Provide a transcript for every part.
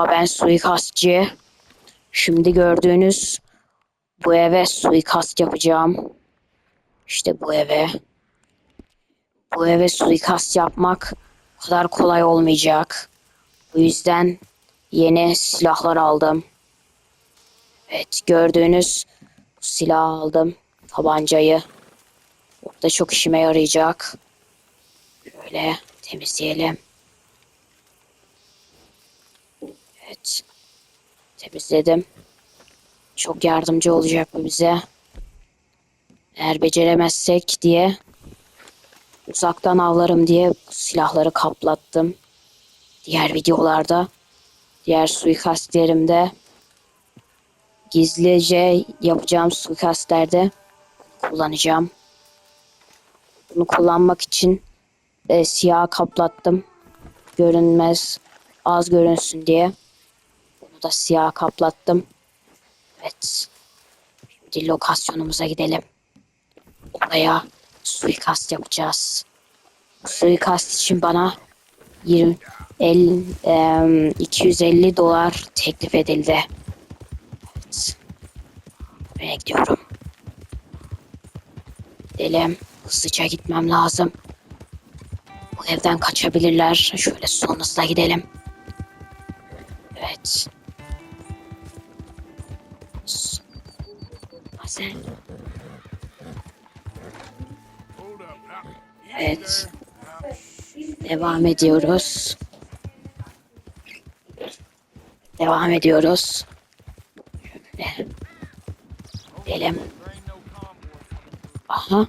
Merhaba ben suikastçı. Şimdi gördüğünüz bu eve suikast yapacağım. İşte bu eve. Bu eve suikast yapmak o kadar kolay olmayacak. Bu yüzden yeni silahlar aldım. Evet gördüğünüz bu silahı aldım. Tabancayı. O da çok işime yarayacak. Şöyle temizleyelim. Evet. Temizledim. Çok yardımcı olacak bu bize. Eğer beceremezsek diye uzaktan avlarım diye silahları kaplattım. Diğer videolarda, diğer suikastlerimde gizlice yapacağım suikastlerde kullanacağım. Bunu kullanmak için e, siyah kaplattım. Görünmez, az görünsün diye. Da siyah kaplattım. Evet. Şimdi lokasyonumuza gidelim. Oraya suikast yapacağız. Suikast için bana 20 50, em, 250 dolar teklif edildi. Evet. Ben gidiyorum. Gidelim. Hızlıca gitmem lazım. Bu evden kaçabilirler. Şöyle son hızla gidelim. Evet. Hasan. Evet. Devam ediyoruz. Devam ediyoruz. Şöyle. Aha.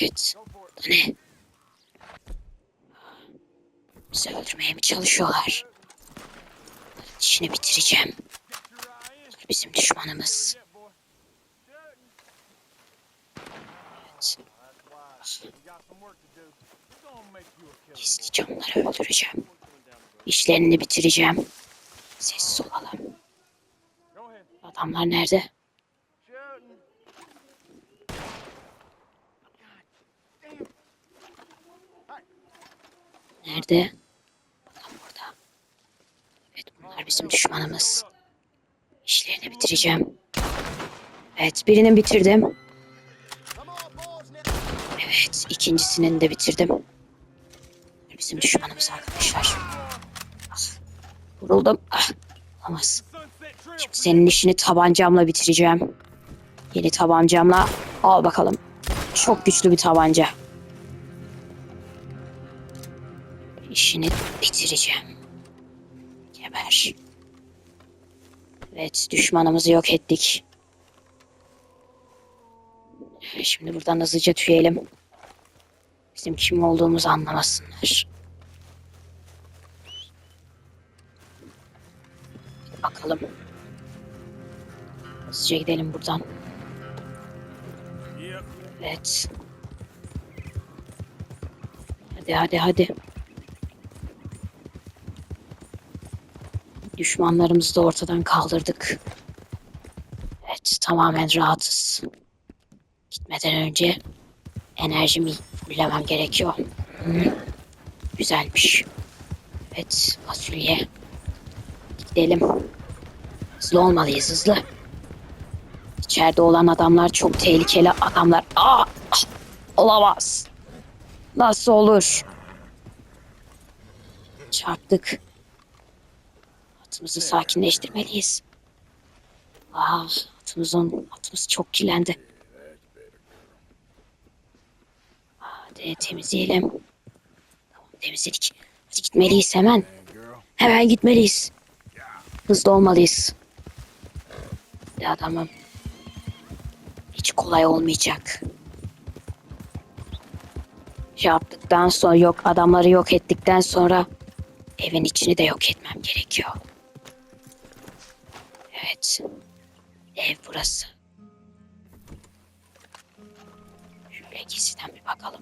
Evet. Ne? Bizi öldürmeye mi çalışıyorlar? İşini bitireceğim. Bizim düşmanımız. Evet. Gizlice onları öldüreceğim. İşlerini bitireceğim. Sessiz olalım. Adamlar nerede? Nerede? Adam burada. Evet bunlar bizim düşmanımız. İşlerini bitireceğim. Evet birini bitirdim. Evet ikincisini de bitirdim. Bizim düşmanımız arkadaşlar. Ah, vuruldum. Ah, olamaz. Şimdi senin işini tabancamla bitireceğim. Yeni tabancamla. Al bakalım. Çok güçlü bir tabanca. İşini bitireceğim. Geber. Evet düşmanımızı yok ettik. Şimdi buradan hızlıca tüyelim. Bizim kim olduğumuzu anlamasınlar. Bakalım. Hızlıca gidelim buradan. Evet. Hadi hadi hadi. Düşmanlarımızı da ortadan kaldırdık. Evet tamamen rahatız. Gitmeden önce enerjimi fullemem gerekiyor. Hı, Güzelmiş. Evet fasulye. Gidelim. Hızlı olmalıyız hızlı. İçeride olan adamlar çok tehlikeli adamlar. Aa, olamaz. Nasıl olur? Çarptık. Atımızı sakinleştirmeliyiz. Aa, atımızın, atımız çok kirlendi. Hadi temizleyelim. Tamam temizledik. Hadi gitmeliyiz hemen. Hemen gitmeliyiz. Hızlı olmalıyız. Ya adamım. Hiç kolay olmayacak. Yaptıktan sonra yok adamları yok ettikten sonra evin içini de yok etmem gerekiyor. Ev burası. Şöyle gizliden bir bakalım.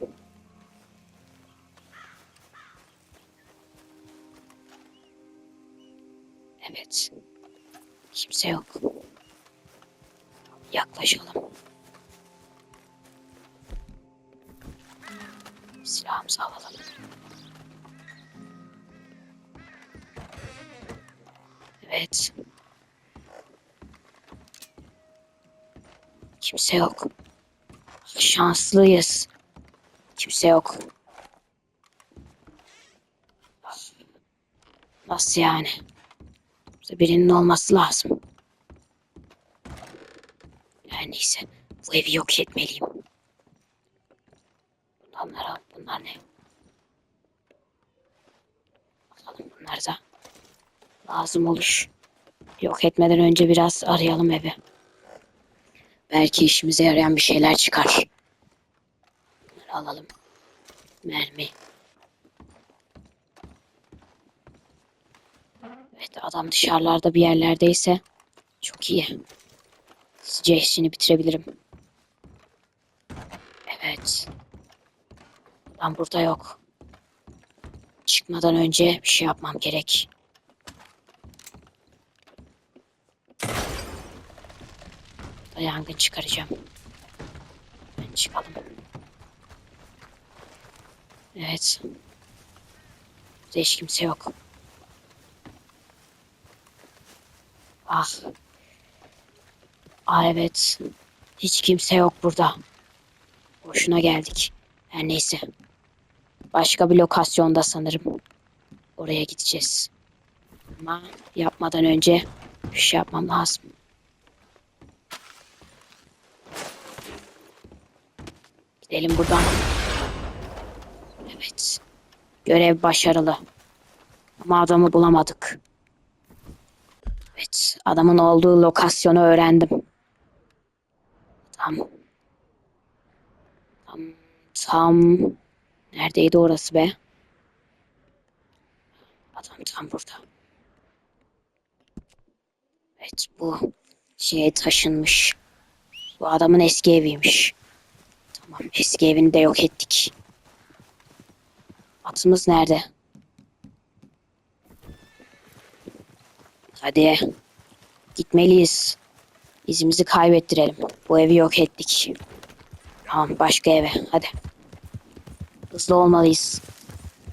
Evet. Kimse yok. Yaklaşalım. Silahımızı alalım. Evet. Kimse yok. Şanslıyız. Kimse yok. Nasıl yani? Birinin olması lazım. Her neyse. Bu evi yok etmeliyim. Bunlar, bunlar ne? Bakalım bunlar da lazım olur. Yok etmeden önce biraz arayalım evi. Belki işimize yarayan bir şeyler çıkar. Bunları alalım. Mermi. Evet adam dışarılarda bir yerlerdeyse çok iyi. Sizce bitirebilirim. Evet. Ben burada yok. Çıkmadan önce bir şey yapmam gerek. Burada yangın çıkaracağım. Ben çıkalım. Evet. Burada hiç kimse yok. Ah. Ah evet. Hiç kimse yok burada. Boşuna geldik. Her neyse. Başka bir lokasyonda sanırım. Oraya gideceğiz. Ama yapmadan önce bir şey yapmam lazım. Gidelim buradan. Evet. Görev başarılı. Ama adamı bulamadık. Evet. Adamın olduğu lokasyonu öğrendim. Tam. Tam. Tam. Neredeydi orası be? Adam tam burada. Evet bu şeye taşınmış. Bu adamın eski eviymiş. Tamam eski evini de yok ettik. Atımız nerede? Hadi. Gitmeliyiz. İzimizi kaybettirelim. Bu evi yok ettik. Tamam başka eve. Hadi. Hızlı olmalıyız.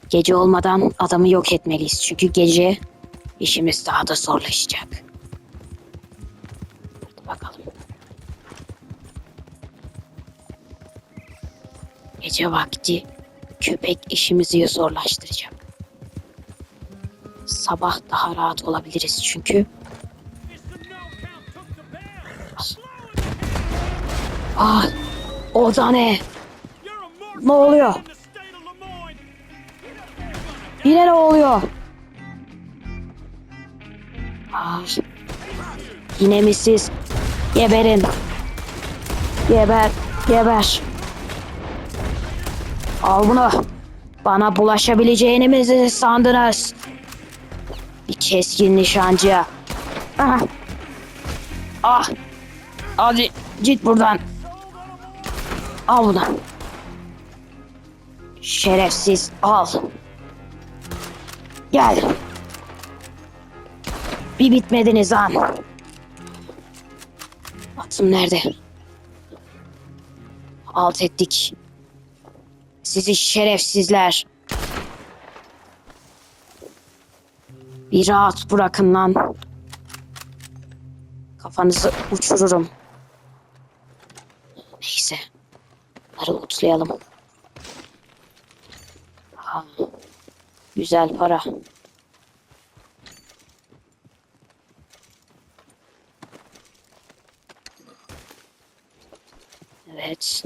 Gece olmadan adamı yok etmeliyiz. Çünkü gece işimiz daha da zorlaşacak. Gece vakti köpek işimizi zorlaştıracak. Sabah daha rahat olabiliriz çünkü. Ah, o da ne? Ne oluyor? Yine ne oluyor? Ah, yine mi siz? Geberin. Geber, geber. Al bunu. Bana bulaşabileceğini mi sandınız? Bir keskin nişancı. Ah. Ah. Hadi git buradan. Al bunu. Şerefsiz al. Gel. Bir bitmediniz lan. Atım nerede? Alt ettik. Sizi şerefsizler. Bir rahat bırakın lan. Kafanızı uçururum. Neyse. Bunları utlayalım. Ha, güzel para. Evet.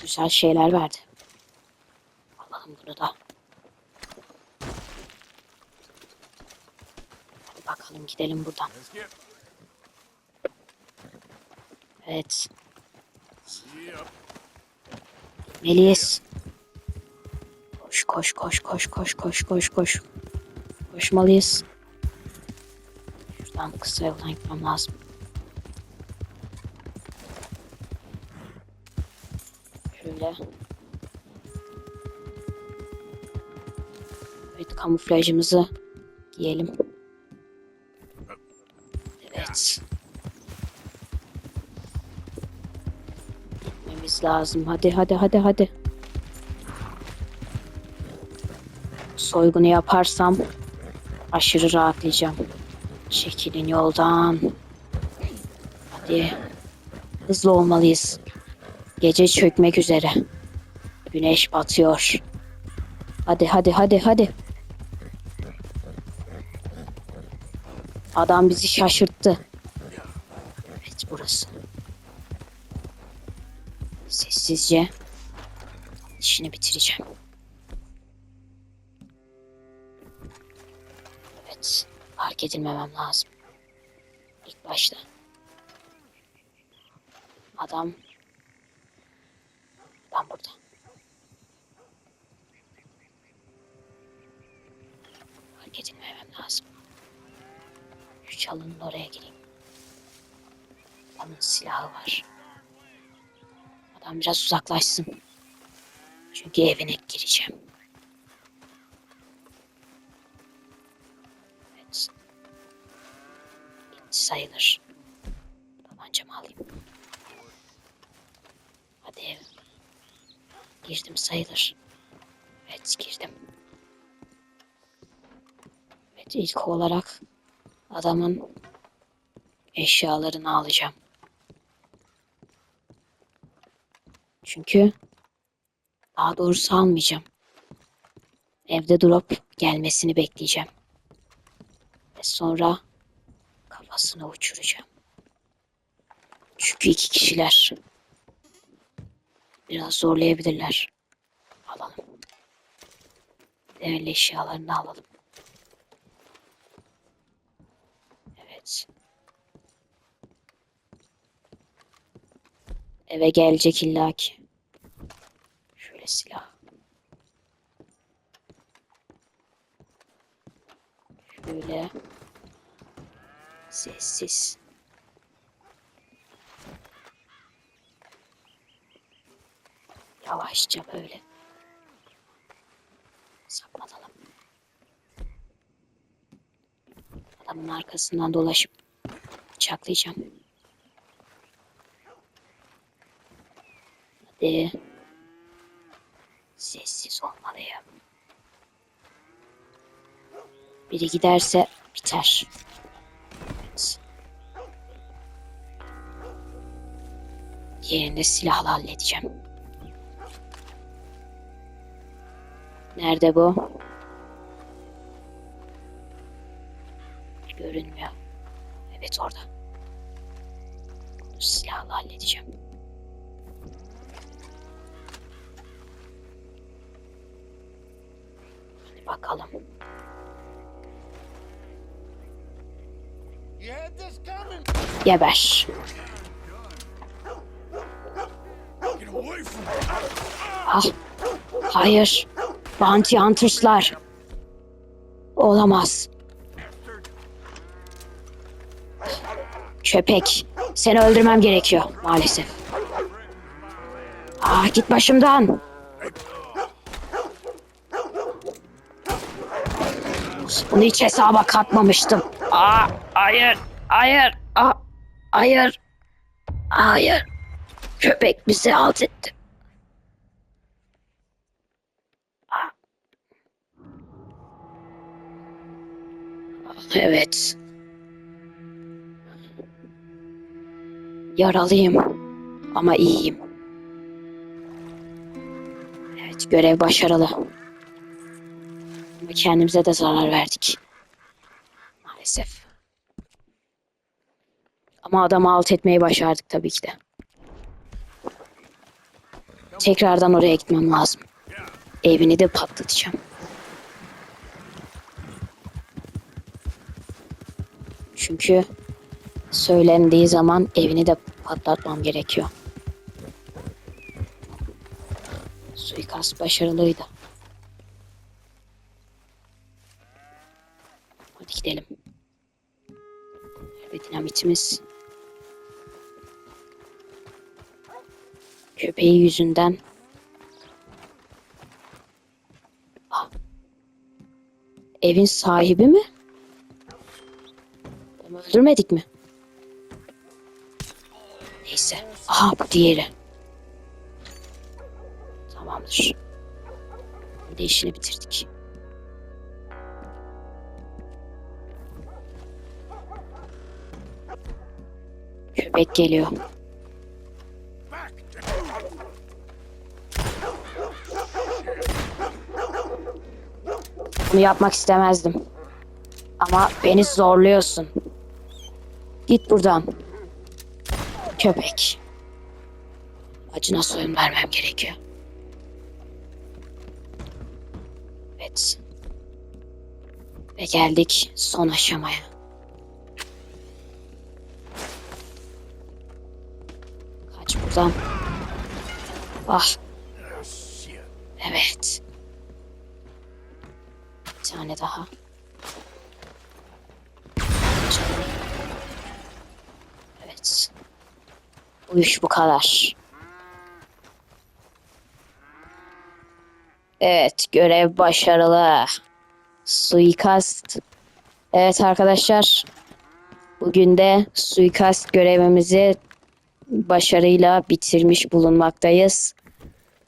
Güzel şeyler verdi. Alalım bunu da. Hadi bakalım gidelim buradan. Evet. Melis. Koş koş koş koş koş koş koş koş. Koşmalıyız. Şuradan kısa yoldan gitmem lazım. Kamuflajımızı giyelim. Evet. Gitmemiz lazım. Hadi hadi hadi hadi. soygunu yaparsam aşırı rahatlayacağım. Çekilin yoldan. Hadi. Hızlı olmalıyız. Gece çökmek üzere. Güneş batıyor. Hadi hadi hadi hadi. Adam bizi şaşırttı. Evet burası. Sessizce işini bitireceğim. Evet, fark edilmemem lazım. İlk başta. Adam burada. Fark edilmemem lazım. Şu çalının oraya gireyim. Adamın silahı var. Adam biraz uzaklaşsın. Çünkü evine gireceğim. Evet. Bitti sayılır. Tabancamı alayım. Hadi ev. Girdim sayılır. Evet girdim. Evet ilk olarak adamın eşyalarını alacağım. Çünkü daha doğrusu almayacağım. Evde durup gelmesini bekleyeceğim. Ve sonra kafasına uçuracağım. Çünkü iki kişiler biraz zorlayabilirler. Alalım. Değerli eşyalarını alalım. Evet. Eve gelecek illaki. Şöyle silah. Şöyle. Sessiz. Yavaşça böyle. Saklatalım. Adamın arkasından dolaşıp bıçaklayacağım. Hadi. Olmalıyım. Biri giderse biter. Evet. Diğerini de silahla halledeceğim. Nerede bu? Görünmüyor. Evet orada. Silahla halledeceğim. Bakalım. Geber. Ah. Hayır. Bounty Hunters'lar. Olamaz. Köpek. Seni öldürmem gerekiyor maalesef. Ah git başımdan. Bunu hiç hesaba katmamıştım. Aa, hayır, hayır, aa, hayır, hayır. Köpek bizi alt etti. Evet. Yaralıyım ama iyiyim. Evet, görev başarılı. Ama kendimize de zarar verdik. Maalesef. Ama adamı alt etmeyi başardık tabii ki de. Tekrardan oraya gitmem lazım. Evini de patlatacağım. Çünkü söylendiği zaman evini de patlatmam gerekiyor. Suikast başarılıydı. Hadi gidelim. Ve dinamitimiz köpeği yüzünden Ah. evin sahibi mi? Adamı öldürmedik mi? Neyse. Aha bu diğeri. Tamamdır. De işini bitirdik. Köpek geliyor. Bunu yapmak istemezdim. Ama beni zorluyorsun. Git buradan. Köpek. Acına soyun vermem gerekiyor. Evet. Ve geldik son aşamaya. Buradan. Ah evet. Bir tane daha. Evet. Bu iş bu kadar. Evet, görev başarılı. Suikast. Evet arkadaşlar. Bugün de suikast görevimizi başarıyla bitirmiş bulunmaktayız.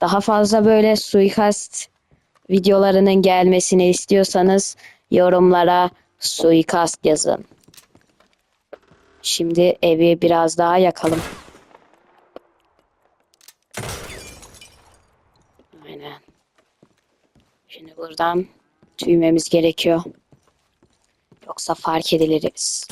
Daha fazla böyle suikast videolarının gelmesini istiyorsanız yorumlara suikast yazın. Şimdi evi biraz daha yakalım. Aynen. Şimdi buradan tüymemiz gerekiyor. Yoksa fark ediliriz.